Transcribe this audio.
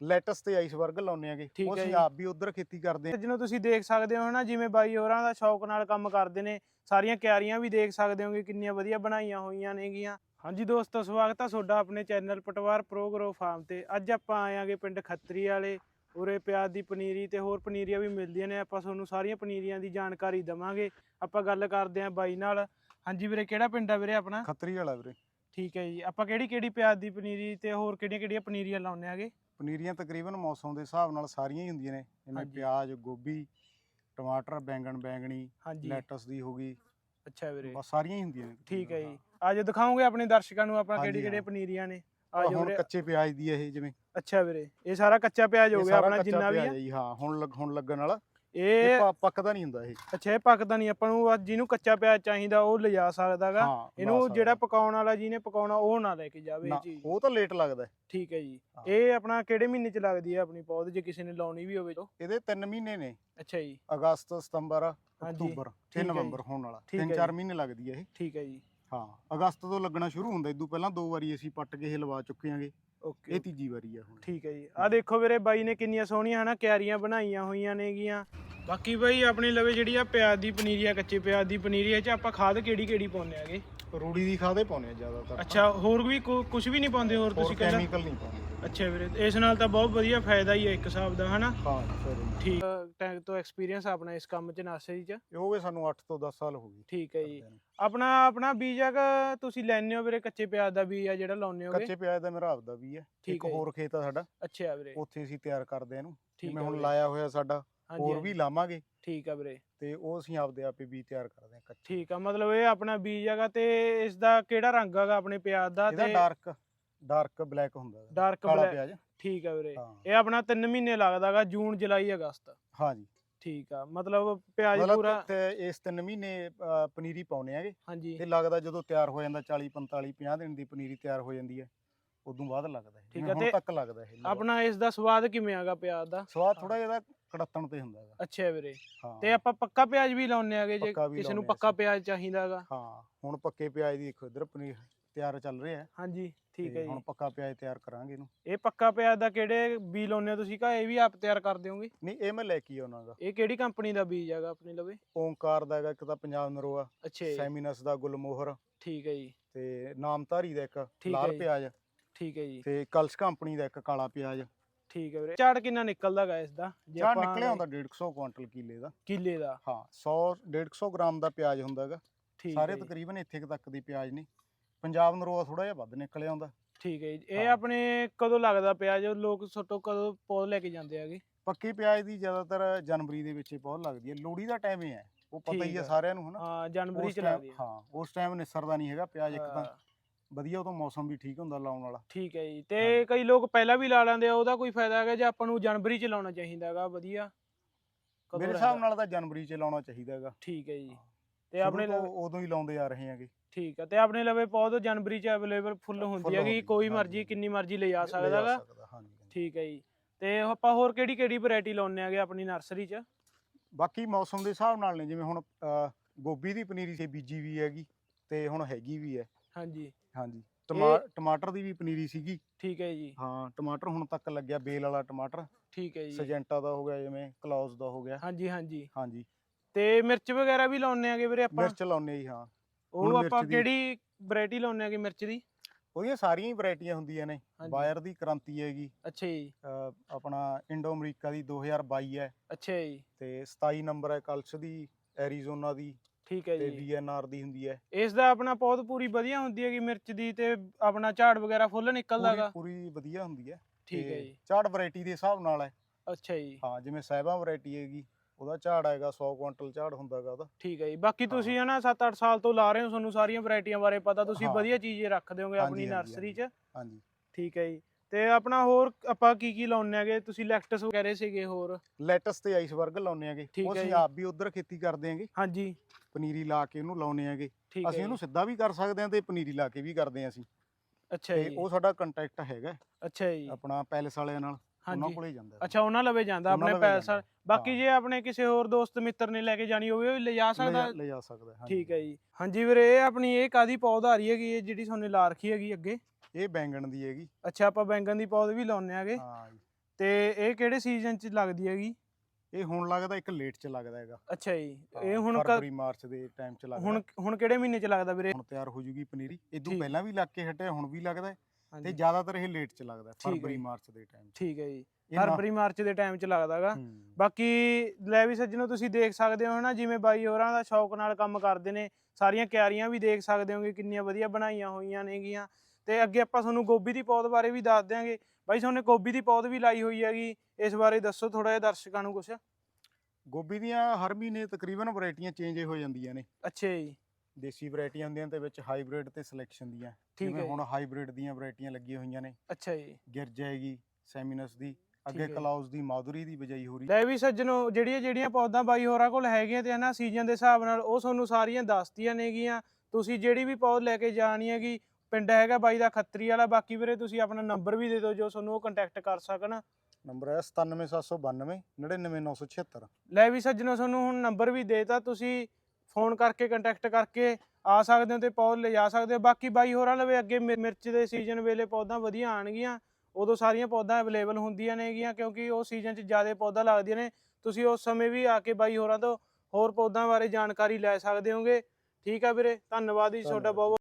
Let's ਤੇ iceberg ਲਾਉਨੇ ਆਗੇ। ਉਹ ਅਸੀਂ। ਆਪ ਵੀ ਉਧਰ ਖੇਤੀ ਕਰਦੇ ਹਾਂ। ਜਿਹਨੂੰ ਤੁਸੀਂ ਦੇਖ ਸਕਦੇ ਹੋ ਨਾ ਜਿਵੇਂ ਬਾਈ ਹੋਰਾਂ ਦਾ ਸ਼ੌਕ ਨਾਲ ਕੰਮ ਕਰਦੇ ਨੇ ਸਾਰੀਆਂ ਕਿਆਰੀਆਂ ਵੀ ਦੇਖ ਸਕਦੇ ਹੋਗੇ ਕਿੰਨੀਆਂ ਵਧੀਆ ਬਣਾਈਆਂ ਹੋਈਆਂ ਨੇਗੀਆਂ। ਹਾਂਜੀ ਦੋਸਤੋ ਸਵਾਗਤ ਹੈ ਤੁਹਾਡਾ ਆਪਣੇ channel Patwar pro grow farm ਤੇ। ਅੱਜ ਆਪਾਂ ਆਏ ਆਂਗੇ ਪਿੰਡ ਖੱਤਰੀ ਵਾਲੇ ਉਰੇ ਪਿਆਜ਼ ਦੀ ਪਨੀਰੀ ਤੇ ਹੋਰ ਪਨੀਰੀਆਂ ਵੀ ਮਿਲਦੀਆਂ ਨੇ ਆਪਾਂ ਤੁਹਾਨੂੰ ਸਾਰੀਆਂ ਪਨੀਰੀਆਂ ਦੀ ਜਾਣਕਾਰੀ ਦਵਾਂਗੇ। ਆਪਾਂ ਗੱਲ ਕਰਦੇ ਆਂ ਬਾਈ ਨਾਲ। ਹਾਂਜੀ ਵੀਰੇ ਕਿਹੜਾ ਪਿੰਡ ਆ ਵੀਰੇ ਆਪਣਾ? ਖੱਤਰੀ ਵਾਲਾ ਵੀਰੇ। ਠੀਕ ਹੈ ਜੀ। ਆਪਾਂ ਕਿਹੜੀ ਕਿਹੜੀ ਪਿਆਜ਼ ਦੀ ਪਨੀਰੀ ਤੇ ਹੋਰ ਕਿਹੜੀਆਂ ਕਿਹੜੀਆਂ ਪਨੀਰੀਆਂ ਲਾਉਂਦੇ ਆਗੇ? ਪਨੀਰੀਆਂ ਤਕਰੀਬਨ ਮੌਸਮ ਦੇ ਹਿਸਾਬ ਨਾਲ ਸਾਰੀਆਂ ਹੀ ਹੁੰਦੀਆਂ ਨੇ। ਜਿਵੇਂ ਹਾਂਜੀ। ਪਿਆਜ਼ ਗੋਭੀ ਟਮਾਟਰ ਬੈਂਗਣ ਬੈਂਗਣੀ ਹਾਂਜੀ। ਲੈਟਸ ਦੀ ਹੋ ਗਈ। ਅੱਛਾ ਵੀਰੇ। ਬਸ ਸਾਰੀਆਂ ਹੀ ਹੁੰਦੀਆਂ ਨੇ ਠੀਕ ਹੈ। ਜੀ। ਅੱਜ ਦਿਖਾਓਗੇ ਆਪਣੇ ਦਰਸ਼ਕਾਂ ਨੂੰ ਆਪਾਂ ਹਾਂਜੀ, ਕਿਹੜੀ ਕਿਹੜੀਆਂ ਹਾਂ। ਪਨੀਰੀਆਂ ਨੇ। ਆਹ ਆਜੋ ਹੁਣ ਵੀਰੇ। ਕੱਚੇ ਪਿਆਜ਼ ਦੀ ਇਹ ਜਿਵੇਂ ਅੱਛਾ ਵੀਰੇ। ਇਹ ਸਾਰਾ ਕੱਚਾ ਪਿਆਜ਼ ਹੋ ਇਹ ਗਿਆ ਸਾਰਾ ਆਪਣਾ ਕੱਚਾ ਜਿੰਨਾ ਵੀ ਪਿਆਜ਼ ਆ ਹੈ ਜੀ ਹਾਂ। ਹੁਣ ਲੱਗ- ਹੁਣ ਲੱਗਣ ਵਾਲਾ। ਇਹ ਇਹ ਪ- ਪੱਕਦਾ ਨਹੀਂ ਹੁੰਦਾ ਇਹ। ਅੱਛਾ ਇਹ ਪੱਕਦਾ ਨਹੀਂ। ਆਪਾਂ ਨੂੰ ਅੱਜ ਜਿਹਨੂੰ ਕੱਚਾ ਪਿਆਜ਼ ਚਾਹੀਦਾ ਉਹ ਲਿਜਾ ਸਕਦਾਗਾ ਹਾਂ ਇਹਨੂੰ। ਜਿਹੜਾ ਪਕਾਉਣ ਵਾਲਾ ਜਿਹਨੇ ਪਕਾਉਣਾ ਉਹ ਨਾ ਲੈ ਕੇ ਜਾਵੇ ਇਹ ਚੀਜ਼। ਉਹ ਤਾਂ ਲੇਟ ਲੱਗਦਾ ਹੈ। ਠੀਕ ਹੈ ਜੀ। ਹਾਂ। ਇਹ ਆਪਣਾ ਕਿਹੜੇ ਮਹੀਨੇ ਚ ਲੱਗਦੀ ਹੈ ਆਪਣੀ ਪੌਦ ਜੇ ਕਿਸੇ ਨੇ ਲਾਉਣੀ ਵੀ ਹੋਵੇ ਤਾਂ? ਇਹਦੇ 3 ਮਹੀਨੇ ਨੇ। ਅੱਛਾ ਜੀ। ਅਗਸਤ ਸਤੰਬਰ ਹਾਂਜੀ, ਅਕਤੂਬਰ ਠੀਕ ਜੀ। ਨਵੰਬਰ ਹੋਣ ਵਾਲਾ। ਠੀਕ ਹੈ 3-4 ਜੀ। ਮਹੀਨੇ ਲੱਗਦੀ ਹੈ ਇਹ। ਠੀਕ ਹੈ ਜੀ। ਹਾਂ ਅਗਸਤ ਤੋਂ ਲੱਗਣਾ ਸ਼ੁਰੂ ਹੁੰਦਾ। ਇਦੋਂ ਪਹਿਲਾਂ ਦੋ ਵਾਰੀ ਅਸੀਂ ਪੱਟ ਕੇ ਇਹ ਲਵਾ ਚੁੱਕੇ ਆਂਗੇ। ਓਕੇ ਇਹ ਤੀਜੀ ਵਾਰੀ ਆ ਹੁਣ। ਠੀਕ ਹੈ ਜੀ। ਆ ਦੇਖੋ ਵੀਰੇ ਬਾਈ ਨੇ ਕਿੰਨੀਆਂ ਸੋਹਣੀਆਂ ਹਨਾ ਕਿਆਰੀਆਂ ਬਣਾਈਆਂ ਹੋਈਆਂ ਨੇਗੀਆਂ। ਬਾਕੀ ਬਾਈ ਆਪਣੇ ਲਵੇ ਜਿਹੜੀ ਆ ਪਿਆਜ਼ ਦੀ ਪਨੀਰੀ ਆ ਕੱਚੇ ਪਿਆਜ਼ ਦੀ ਪਨੀਰੀ ਇਹ ਚ ਆਪਾਂ ਖਾਦ ਕਿਹੜੀ ਕਿਹੜੀ ਪਾਉਂਦੇ ਆਗੇ ਰੂੜੀ ਦੀ ਖਾਦੇ ਪਾਉਨੇ ਆ ਜ਼ਿਆਦਾਤਰ। ਅੱਛਾ ਹੋਰ ਵੀ ਕੁਝ ਵੀ ਨਹੀਂ ਪਾਉਂਦੇ ਹੋਰ ਤੁਸੀਂ ਕਹਿੰਦੇ ਕੈਮੀਕਲ ਨਹੀਂ ਪਾਉਂਦੇ। ਅੱਛਾ ਵੀਰੇ ਇਸ ਨਾਲ ਤਾਂ ਬਹੁਤ ਵਧੀਆ ਫਾਇਦਾ ਹੀ ਹੈ ਇੱਕ ਹਿਸਾਬ ਦਾ ਹਨਾ? ਹਾਂ ਫਿਰ ਠੀਕ। ਟੈਂਕ ਤੋਂ ਐਕਸਪੀਰੀਅੰਸ ਆਪਣਾ ਇਸ ਕੰਮ 'ਚ ਨਰਸਰੀ 'ਚ? ਇਹ ਹੋ ਗਏ ਸਾਨੂੰ 8 ਤੋਂ 10 ਸਾਲ ਹੋ ਗਏ। ਠੀਕ ਹੈ ਜੀ। ਆਪਣਾ ਆਪਣਾ ਬੀਜ ਆ ਤੁਸੀਂ ਲੈਣੇ ਹੋ ਵੀਰੇ ਕੱਚੇ ਪਿਆਜ਼ ਦਾ ਬੀਜ ਆ ਜਿਹੜਾ ਲਾਉਨੇ ਹੋਗੇ? ਕੱਚੇ ਪਿਆਜ਼ ਦਾ ਮੇਰਾ ਆਪਦਾ ਵੀ ਹੈ। ਠੀਕ ਇੱਕ ਹੈ ਜੀ। ਹੋਰ ਖੇਤ ਆ ਸਾਡਾ। ਅੱਛਾ ਵੀਰੇ। ਉੱਥੇ ਅਸੀਂ ਤਿਆਰ ਕਰਦੇ ਆ ਇਹਨੂੰ। ਠੀਕ ਜਿਵੇਂ ਹੈ ਹੁਣ ਵੀਰੇ। ਲਾਇਆ ਹੋਇਆ ਸਾਡਾ ਹਾਂਜੀ, ਹੋਰ ਵੀ ਲਾਵਾਂਗੇ। ਠੀਕ ਆ ਵੀਰੇ। ਤੇ ਉਹ ਅਸੀਂ ਆਪਦੇ ਆਪੇ ਵੀ ਤਿਆਰ ਕਰਦੇ ਆ ਕੱਚੇ। ਠੀਕ ਆ ਮਤਲਬ ਇਹ ਆਪਣਾ ਬੀਜ ਹੈਗਾ ਤੇ ਇਸ ਦਾ ਕਿਹੜਾ ਰੰਗ ਹੈਗਾ ਆਪਣੇ ਪਿਆਜ਼ ਦਾ ਇਹਦਾ ਤੇ ਡਾਰਕ ਡਾਰਕ ਬਲੈਕ ਹੁੰਦਾ ਹੈਗਾ, ਡਾਰਕ ਕਾਲਾ ਪਿਆਜ਼। ਠੀਕ ਆ ਵੀਰੇ। ਹਾਂ। ਇਹ ਆਪਣਾ 3 ਮਹੀਨੇ ਲੱਗਦਾਗਾ ਜੂਨ ਜੁਲਾਈ ਅਗਸਤ। ਹਾਂ ਜੀ ਠੀਕ ਆ ਮਤਲਬ ਪਿਆਜ਼ ਮਤਲਬ ਪੂਰਾ ਤੇ ਇਸ 3 ਮਹੀਨੇ ਅ, ਪਨੀਰੀ ਪਾਉਨੇ ਆਗੇ ਹਾਂਜੀ। ਤੇ ਲੱਗਦਾ ਜਦੋਂ ਤਿਆਰ ਹੋ ਜਾਂਦਾ 40 45 50 ਦਿਨ ਦੀ ਪਨੀਰੀ ਤਿਆਰ ਹੋ ਜਾਂਦੀ ਹੈ ਉਦੋਂ ਬਾਅਦ ਲੱਗਦਾ ਹੈ ਠੀਕ ਹੈ ਹੁਣ ਤੇ ਤੱਕ ਲੱਗਦਾ ਲਗਭਗ। ਆਪਣਾ ਇਸ ਦਾ ਸਵਾਦ ਕਿਵੇਂ ਆਗਾ ਪਿਆਜ਼ ਦਾ? ਸਵਾਦ ਥੋੜਾ ਜਿਹਾ ਕੜਤਣ ਤੇ ਹੁੰਦਾ ਹੈਗਾ। ਅੱਛਾ ਵੀਰੇ। ਹਾਂ। ਤੇ ਆਪਾਂ ਪੱਕਾ ਪਿਆਜ਼ ਵੀ ਲਾਉਨੇ ਆਗੇ ਜੇ ਪੱਕਾ ਵੀ ਕਿਸੇ ਨੂੰ ਲਾਉਂਦੇ ਪੱਕਾ। ਪਿਆਜ਼ ਚਾਹੀਦਾਗਾ ਹਾਂ ਹੁਣ ਪੱਕੇ ਪਿਆਜ਼ ਦੀ ਦੇਖੋ ਇਧਰ ਪਨੀਰ ਤਿਆਰ ਚੱਲ ਰਿਹਾ ਹੈ। ਹਾਂਜੀ ਠੀਕ ਤੇ ਹੈ ਹੁਣ ਜੀ ਪੱਕਾ ਪਿਆਜ਼ ਤਿਆਰ ਕਰਾਂਗੇ ਇਹਨੂੰ। ਇਹ ਪੱਕਾ ਪਿਆਜ਼ ਦਾ ਕਿਹੜੇ ਬੀਜ ਲਾਉਨੇ ਹੋ ਤੁਸੀਂ ਕਾ ਇਹ ਵੀ ਆਪ ਤਿਆਰ ਕਰ ਦਿਓਗੇ? ਨਹੀਂ ਇਹ ਮੈਂ ਲੈ ਕੇ ਆਉਣਾਗਾ ਇਹ ਕਿਹੜੀ ਕੰਪਨੀ ਦਾ ਬੀਜ ਹੈਗਾ ਆਪਣੇ ਲਵੇ? ਓਂਕਾਰ ਦਾ ਹੈਗਾ ਇੱਕ ਤਾਂ ਪੰਜਾਬ ਨਰੋਆ ਅੱਛਾ ਜੀ। ਸੈਮੀਨਸ ਦਾ ਗੁਲਮੋਹਰ। ਠੀਕ ਹੈ ਜੀ। ਤੇ ਨਾਮਧਾਰੀ ਦਾ ਇੱਕ ਠੀਕ ਹੈ ਲਾਲ ਜੀ। ਪਿਆਜ਼। ਠੀਕ ਹੈ ਜੀ। ਤੇ ਕਲਸ਼ ਕੰਪਨੀ ਦਾ ਇੱਕ ਕਾਲਾ ਪਿਆਜ਼। ਠੀਕ ਹੈ ਵੀਰੇ। ਝਾੜ ਕਿੰਨਾ ਨਿਕਲਦਾਗਾ ਇਸ ਦਾ ਜੇ ਜਾਂ ਨਿਕਲਿਆ ਹੁੰਦਾ 150 ਕੁਇੰਟਲ ਕਿੱਲੇ ਦਾ। ਕਿੱਲੇ ਦਾ? ਹਾਂ 100 150 ਗ੍ਰਾਮ ਦਾ ਪਿਆਜ਼ ਹੁੰਦਾ ਹੈਗਾ ਠੀਕ ਸਾਰੇ ਹੈ ਜੀ, ਤਕਰੀਬਨ ਇੱਥੇ ਕੁ ਤੱਕ ਦੀ ਪਿਆਜ਼ ਨੇ ਪੰਜਾਬ ਨਰੋਆ ਥੋੜਾ ਜਿਹਾ ਵੱਧ ਨਿਕਲਿਆ ਹੁੰਦਾ। ਠੀਕ ਹੈ ਜੀ। ਇਹ ਹਾਂ। ਆਪਣੇ ਕਦੋਂ ਲੱਗਦਾ ਪਿਆਜ਼? ਲੋਕ ਸੋਟੋ ਕਦੋਂ ਪੌਦ ਲੈ ਕੇ ਜਾਂਦੇ ਹੈਗੇ? ਪੱਕੀ ਪਿਆਜ਼ ਦੀ ਜ਼ਿਆਦਾਤਰ ਜਨਵਰੀ ਦੇ ਵਿੱਚ ਹੀ ਬਹੁਤ ਲੱਗਦੀ ਹੈ। ਲੋਹੜੀ ਦਾ ਟਾਈਮ ਹੀ ਹੈ। ਉਹ ਪਤਾ ਠੀਕ ਹੀ ਹੈ ਹੈ। ਸਾਰਿਆਂ ਨੂੰ ਹਨਾ? ਹਾਂ ਜਨਵਰੀ ਉਸ ਚ time- ਲੱਗਦੀ ਹੈ। ਹਾਂ ਉਸ ਟਾਈਮ ਨਿਸਰਦਾ ਨਹੀਂ ਹੈਗਾ ਪਿਆਜ਼ ਇੱਕ ਤਾਂ। ਹਾਂ, ਵਧੀਆ ਉਦੋਂ ਮੌਸਮ ਵੀ ਠੀਕ ਹੁੰਦਾ ਲਾਉਣ ਵਾਲਾ। ਠੀਕ ਹੈ ਜੀ ਤੇ ਕਈ ਲੋਕ ਪਹਿਲਾਂ ਵੀ ਲਾ ਲੈਂਦੇ ਆ ਉਹਦਾ ਕੋਈ ਫਾਇਦਾ ਹੈਗਾ ਜੇ ਆਪਾਂ ਨੂੰ ਜਨਵਰੀ ਚ ਲਾਉਣਾ ਚਾਹੀਦਾ ਹੈਗਾ ਵਧੀਆ। ਕਦੋਂ ਮੇਰੇ ਹਿਸਾਬ? ਨਾਲ ਤਾਂ ਜਨਵਰੀ 'ਚ ਲਾਉਣਾ ਚਾਹੀਦਾ ਹੈਗਾ। ਠੀਕ ਹੈ ਜੀ। ਤੇ ਆਪਣੇ ਤੋਂ ਉਦੋਂ ਹੀ ਲਾਉਂਦੇ ਆ ਰਹੇ ਹੈਗੇ। ਠੀਕ ਹੈ ਤੇ ਆਪਣੇ ਲਵੇ ਪੌਦ ਜਨਵਰੀ ਚ ਅਵੇਲੇਬਲ ਫੁੱਲ ਹੁੰਦੀ ਹੈਗੀ ਕੋਈ ਮਰਜ਼ੀ। ਕਿੰਨੀ ਮਰਜ਼ੀ ਲੈ ਜਾ ਲਿਜਾ ਸਕਦਾ ਹੈਗਾ। ਠੀਕ ਹੈ ਜੀ। ਤੇ ਆਪਾਂ ਹੋਰ ਕਿਹੜੀ ਕਿਹੜੀ ਵੈਰਾਈਟੀ ਲਾਉਨੇ ਆਗੇ ਆਪਣੀ ਨਰਸਰੀ ਚ? ਬਾਕੀ ਮੌਸਮ ਦੇ ਹਿਸਾਬ ਨਾਲ ਨੇ ਜਿਵੇਂ ਹੁਣ ਗੋਭੀ ਦੀ ਪਨੀਰੀ ਸੀ ਬੀਜੀ ਵੀ ਹੈਗੀ ਤੇ ਹੁਣ ਹੈਗੀ ਵੀ ਹੈ। ਹਾਂਜੀ। ਹਾਂਜੀ ਟਮਾ- ਟਮਾਟਰ ਦੀ ਵੀ ਪਨੀਰੀ ਸੀਗੀ। ਠੀਕ ਹੈ ਜੀ। ਹਾਂ ਟਮਾਟਰ ਹੁਣ ਤੱਕ ਲੱਗਿਆ ਬੇਲ ਵਾਲਾ ਟਮਾਟਰ। ਠੀਕ ਹੈ ਜੀ। ਸਜੈਂਟਾ ਦਾ ਹੋ ਗਿਆ ਜਿਵੇਂ ਕਲੌਜ਼ ਦਾ ਹੋ ਗਿਆ। ਹਾਂਜੀ ਹਾਂਜੀ। ਹਾਂਜੀ। ਤੇ ਮਿਰਚ ਵਗੈਰਾ ਵੀ ਲਾਉਨੇ ਆਗੇ ਵੀਰੇ ਆਪਾਂ? ਮਿਰਚ ਲਾਉਨੇ ਜੀ ਹਾਂ। ਉਹ ਆਪਾਂ ਦੀ- ਕਿਹੜੀ ਵੈਰਾਈਟੀ ਲਾਉਨੇ ਆਗੇ ਮਿਰਚ ਦੀ? ਉਹਦੀਆਂ ਸਾਰੀਆਂ ਹੀ ਵੈਰਾਈਟੀਆਂ ਹੁੰਦੀਆਂ ਨੇ। ਹਾਂਜੀ। ਬਾਇਰ ਦੀ ਕ੍ਰਾਂਤੀ ਹੈਗੀ। ਅੱਛਾ ਜੀ। ਅਹ, ਆਪਣਾ ਇੰਡੋ ਅਮਰੀਕਾ ਦੀ 2022 ਹੈ। ਅੱਛਾ ਜੀ। ਤੇ 27 ਨੰਬਰ ਹੈ ਕਲਸ਼ ਦੀ ਐਰੀਜ਼ੋਨਾ ਦੀ। ਠੀਕ ਹੈ ਤੇ ਜੀ। ਵੀਐਨਆਰ ਦੀ ਹੁੰਦੀ ਹੈ। ਇਸ ਦਾ ਆਪਣਾ ਪੌਦ ਪੂਰੀ ਵਧੀਆ ਹੁੰਦੀ ਹੈਗੀ ਮਿਰਚ ਦੀ ਤੇ ਆਪਣਾ ਝਾੜ ਵਗੈਰਾ ਫੁੱਲ ਨਿਕਲਦਾ ਪੂਰੀ ਪੂਰੀ ਵਧੀਆ ਹੁੰਦੀ ਹੈ। ਠੀਕ ਹੈ ਤੇ ਜੀ। ਝਾੜ ਵੈਰਾਈਟੀ ਦੇ ਹਿਸਾਬ ਨਾਲ ਹੈ। ਅੱਛਾ ਜੀ। ਹਾਂ ਜਿਵੇਂ ਸਹਿਬਾ ਵੈਰਾਈਟੀ ਹੈਗੀ ਉਹਦਾ ਝਾੜ ਹੈਗਾ 100 ਕੁਇੰਟਲ ਝਾੜ ਹੁੰਦਾਗਾ ਉਹਦਾ। ਠੀਕ ਹੈ ਜੀ। ਬਾਕੀ। ਤੁਸੀਂ ਹਨਾ 7-8 ਸਾਲ ਤੋਂ ਲਾ ਰਹੇ ਹੋ ਤੁਹਾਨੂੰ ਸਾਰੀਆਂ ਵੈਰਾਈਟੀਆਂ ਬਾਰੇ ਪਤਾ ਤੁਸੀਂ ਹਾਂ। ਵਧੀਆ ਚੀਜ਼ ਰੱਖਦੇ ਹੋਗੇ ਆਪਣੀ ਹਾਂਜੀ, ਹਾਂਜੀ, ਨਰਸਰੀ 'ਚ। ਹਾਂਜੀ। ਠੀਕ ਹੈ ਜੀ। ਤੇ ਆਪਣਾ ਹੋਰ ਆਪਾਂ ਕੀ ਕੀ ਲਾਉਨੇ ਆਗੇ ਤੁਸੀਂ ਲੈਕਟਸ ਵਗੈਰੇ ਸੀਗੇ ਹੋਰ? ਲੈਟਸ ਤੇ ਆਈਸਬਰਗ ਲਾਉਨੇ ਆਗੇ ਠੀਕ ਉਹ ਹੈ ਅਸੀਂ। ਆਪ ਵੀ ਉਧਰ ਖੇਤੀ ਕਰਦੇ ਆਂਗੇ ਹਾਂਜੀ। ਪਨੀਰੀ ਲਾ ਕੇ ਉਹਨੂੰ ਲਾਉਨੇ ਆਗੇ ਠੀਕ ਹੈ ਅਸੀਂ ਜੀ। ਉਹਨੂੰ ਸਿੱਧਾ ਵੀ ਕਰ ਸਕਦੇ ਆਂ ਤੇ ਪਨੀਰੀ ਲਾ ਕੇ ਵੀ ਕਰਦੇ ਆਂ ਅਸੀਂ। ਅੱਛਾ ਤੇ ਜੀ। ਉਹ ਸਾਡਾ ਕੰਟੈਕਟ ਹੈਗਾ। ਅੱਛਾ ਜੀ। ਆਪਣਾ ਪੈਲਸ ਵਾਲਿਆਂ ਨਾਲ ਉਹਨਾਂ ਹਾਂਜੀ ਕੋਲੇ ਜਾਂਦਾ। ਅੱਛਾ ਉਹਨਾਂ ਲਵੇ ਜਾਂਦਾ ਉਹਨਾਂ ਆਪਣੇ ਲਵੇ ਪੈਸਾ ਜਾਂਦਾ। ਬਾਕੀ। ਜੇ ਆਪਣੇ ਕਿਸੇ ਹੋਰ ਦੋਸਤ ਮਿੱਤਰ ਨੇ ਲੈ ਕੇ ਜਾਣੀ ਹੋਵੇ ਉਹ ਵੀ ਲਿਜਾ ਸਕਦਾ। ਲੈ ਜਾ ਸਕਦਾ ਹਾਂਜੀ। ਠੀਕ ਹੈ ਜੀ। ਹਾਂਜੀ ਵੀਰੇ ਇਹ ਆਪਣੀ ਇਹ ਕਾਦੀ ਪੌਦ ਆ ਰਹੀ ਹੈਗੀ? ਇਹ ਜਿਹੜੀ ਤੁਹਾਨੂੰ ਲਾ ਰੱਖੀ ਹੈਗੀ ਅੱਗੇ? ਇਹ ਬੈਂਗਣ ਦੀ ਹੈਗੀ। ਅੱਛਾ ਆਪਾਂ ਬੈਂਗਣ ਦੀ ਪੌਦ ਵੀ ਲਾਉਨੇ ਆਗੇ। ਹਾਂ ਜੀ। ਤੇ ਇਹ ਕਿਹੜੇ ਸੀਜ਼ਨ 'ਚ ਲੱਗਦੀ ਹੈਗੀ? ਇਹ ਹੁਣ ਲੱਗਦਾ ਇੱਕ ਲੇਟ ਚ ਲੱਗਦਾ ਹੈਗਾ। ਅੱਛਾ ਜੀ। ਇਹ ਹੁਣ ਫਰਵਰੀ ਮਾਰਚ ਦੇ ਟਾਈਮ ਚ ਲੱਗਦਾ। ਹੁਣ ਹੁਣ ਕਿਹੜੇ ਮਹੀਨੇ 'ਚ ਲੱਗਦਾ ਵੀਰੇ? ਹੁਣ ਤਿਆਰ ਹੋ ਜੂਗੀ ਪਨੀਰੀ। ਇਦੋਂ। ਪਹਿਲਾਂ ਵੀ ਲੱਗ ਕੇ ਹਟਿਆ ਹੁਣ ਵੀ ਲੱਗਦਾ। ਤੇ ਜ਼ਿਆਦਾਤਰ ਇਹ ਲੇਟ ਚ ਲੱਗਦਾ ਫਰਵਰੀ। ਮਾਰਚ ਦੇ ਟਾਈਮ ਠੀਕ ਹੈ ਜੀ। ਫਰਵਰੀ ਮਾਰਚ ਦੇ ਟਾਈਮ 'ਚ ਲੱਗਦਾਗਾ। ਬਾਕੀ ਲੈ ਵੀ ਸੱਜਣੋ ਤੁਸੀਂ ਦੇਖ ਸਕਦੇ ਹੋ ਨਾ ਜਿਵੇਂ ਬਾਈ ਹੋਰਾਂ ਦਾ ਸ਼ੌਕ ਨਾਲ ਕੰਮ ਕਰਦੇ ਨੇ। ਸਾਰੀਆਂ ਕਿਆਰੀਆਂ ਵੀ ਦੇਖ ਸਕਦੇ ਹੋਗੇ ਕਿੰਨੀਆਂ ਵਧੀਆ ਬਣਾਈਆਂ ਹੋਈਆਂ ਨੇਗੀਆਂ। ਤੇ ਅੱਗੇ ਆਪਾਂ ਤੁਹਾਨੂੰ ਗੋਭੀ ਦੀ ਪੌਦ ਬਾਰੇ ਵੀ ਦੱਸ ਦਿਆਂਗੇ। ਬਾਈ ਤੁਹਾਨੂੰ ਗੋਭੀ ਦੀ ਪੌਦ ਵੀ ਲਾਈ ਹੋਈ ਹੈਗੀ। ਇਸ ਬਾਰੇ ਦੱਸੋ ਥੋੜਾ ਜਿਹਾ ਦਰਸ਼ਕਾਂ ਨੂੰ ਕੁਛ। ਗੋਭੀ ਦੀਆਂ ਹਰ ਮਹੀਨੇ ਤਕਰੀਬਨ ਵੈਰਾਈਟੀਆਂ ਚੇਂਜ ਹੋ ਜਾਂਦੀਆਂ ਨੇ। ਅੱਛਾ ਜੀ। ਦੇਸੀ ਵੈਰਾਈਟੀਆਂ ਹੁੰਦੀਆਂ ਤੇ ਵਿੱਚ ਹਾਈਬ੍ਰਿਡ ਤੇ ਸਿਲੈਕਸ਼ਨ ਦੀਆਂ। ਠੀਕ ਜਿਵੇਂ ਹੈ ਹੁਣ ਹਾਈਬ੍ਰਿਡ ਦੀਆਂ ਵੈਰਾਈਟੀਆਂ ਲੱਗੀਆਂ ਹੋਈਆਂ ਨੇ। ਅੱਛਾ ਜੀ। ਗਿਰਜ ਹੈਗੀ ਸੈਮੀਨਸ ਦੀ ਅੱਗੇ। ਕਲਾਉਸ ਦੀ ਮਾਧੁਰੀ ਦੀ ਬਜਾਈ ਹੋ ਰਹੀ। ਲੈ ਵੀ ਸੱਜਣੋ ਜਿਹੜੀਆਂ ਜਿਹੜੀਆਂ ਪੌਦਾਂ ਬਾਈ ਹੋਰਾਂ ਕੋਲ ਹੈਗੀਆਂ ਤੇ ਹਨਾ ਸੀਜ਼ਨ ਦੇ ਹਿਸਾਬ ਨਾਲ ਉਹ ਤੁਹਾਨੂੰ ਸਾਰੀਆਂ ਦੱਸਤੀਆਂ ਨੇਗੀਆਂ। ਤੁਸੀਂ ਜਿਹੜੀ ਵੀ ਪੌਦ ਲੈ ਕੇ ਜਾਣੀ ਹੈਗੀ ਪਿੰਡ ਹੈਗਾ ਬਾਈ ਦਾ ਖੱਤਰੀ ਵਾਲਾ ਬਾਕੀ ਵੀਰੇ ਤੁਸੀਂ ਆਪਣਾ ਨੰਬਰ ਵੀ ਦੇ ਦਿਓ ਜੋ ਤੁਹਾਨੂੰ ਉਹ ਕੰਟੈਕਟ ਕਰ ਸਕਣ। ਨੰਬਰ ਹੈ 97792 99976 ਲੈ ਵੀ ਸੱਜਣੋ ਤੁਹਾਨੂੰ ਹੁਣ ਨੰਬਰ ਵੀ ਦੇਤਾ ਤੁਸੀਂ ਫੋਨ ਕਰਕੇ ਕੰਟੈਕਟ ਕਰਕੇ ਆ ਸਕਦੇ ਹੋ ਤੇ ਪੌਦ ਲਿਜਾ ਸਕਦੇ ਹੋ। ਬਾਕੀ ਬਾਈ ਹੋਰਾਂ ਲਵੇ ਅੱਗੇ ਮਿਰਚ ਦੇ ਸੀਜ਼ਨ ਵੇਲੇ ਪੌਦਾਂ ਵਧੀਆ ਆਣਗੀਆਂ ਉਦੋਂ ਸਾਰੀਆਂ ਪੌਦਾਂ ਅਵੇਲੇਬਲ ਹੁੰਦੀਆਂ ਨੇਗੀਆਂ ਕਿਉਂਕਿ ਉਹ ਸੀਜ਼ਨ 'ਚ ਜ਼ਿਆਦਾ ਪੌਦਾ ਲੱਗਦੀਆਂ ਨੇ। ਤੁਸੀਂ ਉਸ ਸਮੇਂ ਵੀ ਆ ਕੇ ਬਾਈ ਹੋਰਾਂ ਤੋਂ ਹੋਰ ਪੌਦਾਂ ਬਾਰੇ ਜਾਣਕਾਰੀ ਲੈ ਸਕਦੇ ਹੋਗੇ। ਠੀਕ ਆ ਵੀਰੇ ਧੰਨਵਾਦ ਜੀ ਤੁਹਾਡਾ ਬਹੁਤ